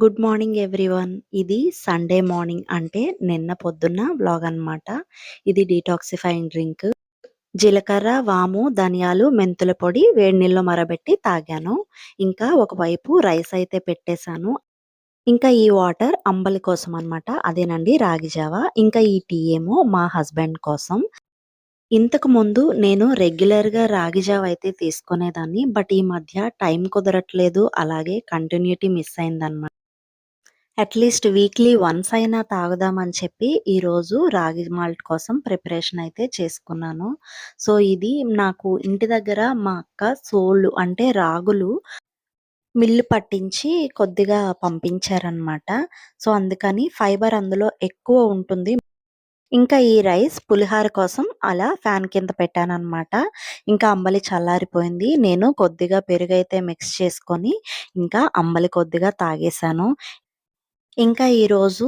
Good morning everyone. ఇది Sunday morning అంటే నిన్న పొద్దున్న బ్లాగ్ అనమాట. ఇది డీటాక్సిఫైయింగ్ డ్రింక్. జీలకర్ర, వాము, ధనియాలు, మెంతుల పొడి వేడి నీళ్ళు మరబెట్టి తాగాను. ఇంకా ఒకవైపు రైస్ అయితే పెట్టేశాను. ఇంకా ఈ వాటర్ అంబలి కోసం అనమాట. అదేనండి రాగి జావ. ఇంకా ఈ టీ ఏమో మా హస్బెండ్ కోసం. ఇంతకు ముందు నేను రెగ్యులర్‌గా రాగి జావ అయితే తీసుకునేదాన్ని. బట్ ఈ మధ్య టైం కుదరట్లేదు. అలాగే కంటిన్యూటీ మిస్ అయిందనమాట. అట్‌లీస్ట్ వీక్లీ వన్స్ అయినా తాగుదామని చెప్పి ఈరోజు రాగి మాల్ట్ కోసం ప్రిపరేషన్ అయితే చేసుకున్నాను. సో, ఇది నాకు ఇంటి దగ్గర మా అక్క సోళ్ళు అంటే రాగులు మిల్లు పట్టించి కొద్దిగా పంపించారనమాట. సో, అందుకని ఫైబర్ అందులో ఎక్కువ ఉంటుంది. ఇంకా ఈ రైస్ పులిహార కోసం అలా ఫ్యాన్ కింద పెట్టాననమాట. ఇంకా అంబలి చల్లారిపోయింది. నేను కొద్దిగా పెరుగైతే మిక్స్ చేసుకొని ఇంకా అంబలి కొద్దిగా తాగేశాను. ఇంకా ఈరోజు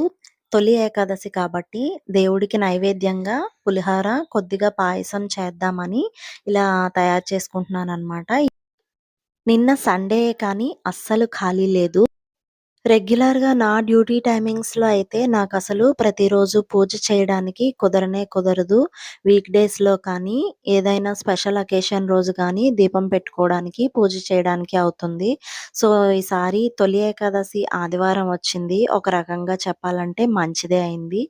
తొలి ఏకాదశి కాబట్టి దేవుడికి నైవేద్యంగా పులిహార, కొద్దిగా పాయసం చేద్దామని ఇలా తయారు చేసుకుంటున్నాను అనమాట నిన్న సండే కానీ అస్సలు ఖాళీ లేదు. రెగ్యులర్‌గా నా డ్యూటీ టైమింగ్స్‌లో అయితే నాకు అసలు ప్రతిరోజు పూజ చేయడానికి కుదరనే కుదరదు. వీక్ డేస్‌లో కానీ, ఏదైనా స్పెషల్ అకేషన్ రోజు కానీ దీపం పెట్టుకోవడానికి, పూజ చేయడానికి అవుతుంది. సో, ఈసారి తొలి ఏకాదశి ఆదివారం వచ్చింది. ఒక రకంగా చెప్పాలంటే మంచిదే అయింది.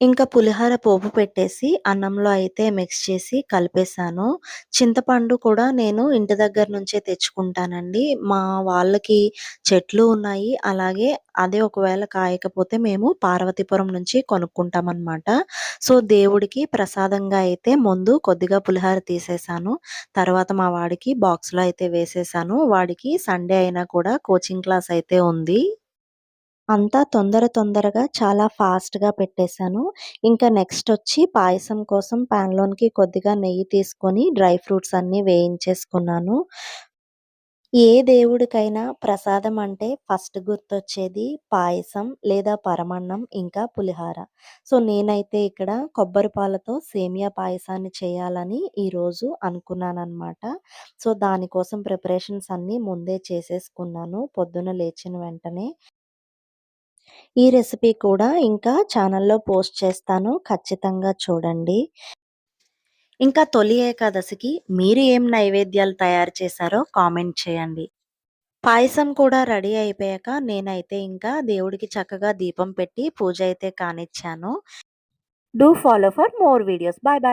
ఇంకా పులిహోర పోపు పెట్టేసి అన్నంలో అయితే మిక్స్ చేసి కలిపేశాను. చింతపండు కూడా నేను ఇంటి దగ్గర నుంచే తెచ్చుకుంటానండి. మా వాళ్ళకి చెట్లు ఉన్నాయి. అలాగే అదే ఒకవేళ కాయకపోతే మేము పార్వతీపురం నుంచి కొనుక్కుంటామనమాట. సో, దేవుడికి ప్రసాదంగా అయితే ముందు కొద్దిగా పులిహోర తీసేశాను. తర్వాత మా వాడికి బాక్స్‌లో అయితే వేసేసాను వాడికి సండే అయినా కూడా కోచింగ్ క్లాస్ అయితే ఉంది. అంతా తొందర తొందరగా చాలా ఫాస్ట్‌గా పెట్టేశాను. ఇంకా నెక్స్ట్ వచ్చి పాయసం కోసం ప్యాన్లోనికి కొద్దిగా నెయ్యి తీసుకొని డ్రై ఫ్రూట్స్ అన్నీ వేయించేసుకున్నాను. ఏ దేవుడికైనా ప్రసాదం అంటే ఫస్ట్ గుర్తొచ్చేది పాయసం లేదా పరమాన్నం ఇంకా పులిహార. సో, నేనైతే ఇక్కడ కొబ్బరి పాలతో సేమియా పాయసాన్ని చేయాలని ఈరోజు అనుకున్నానమాట సో, దానికోసం ప్రిపరేషన్స్ అన్నీ ముందే చేసేసుకున్నాను పొద్దున లేచిన వెంటనే. ఈ రెసిపీ కూడా ఇంకా ఛానల్‌లో పోస్ట్ చేస్తాను. ఖచ్చితంగా చూడండి. ఇంకా తొలి ఏకాదశికి మీరు ఏం నైవేద్యాలు తయారు చేశారో కామెంట్ చేయండి. పాయసం కూడా రెడీ అయిపోయాక నేనైతే ఇంకా దేవుడికి చక్కగా దీపం పెట్టి పూజ అయితే కానిచ్చాను. Do follow for more videos. Bye bye.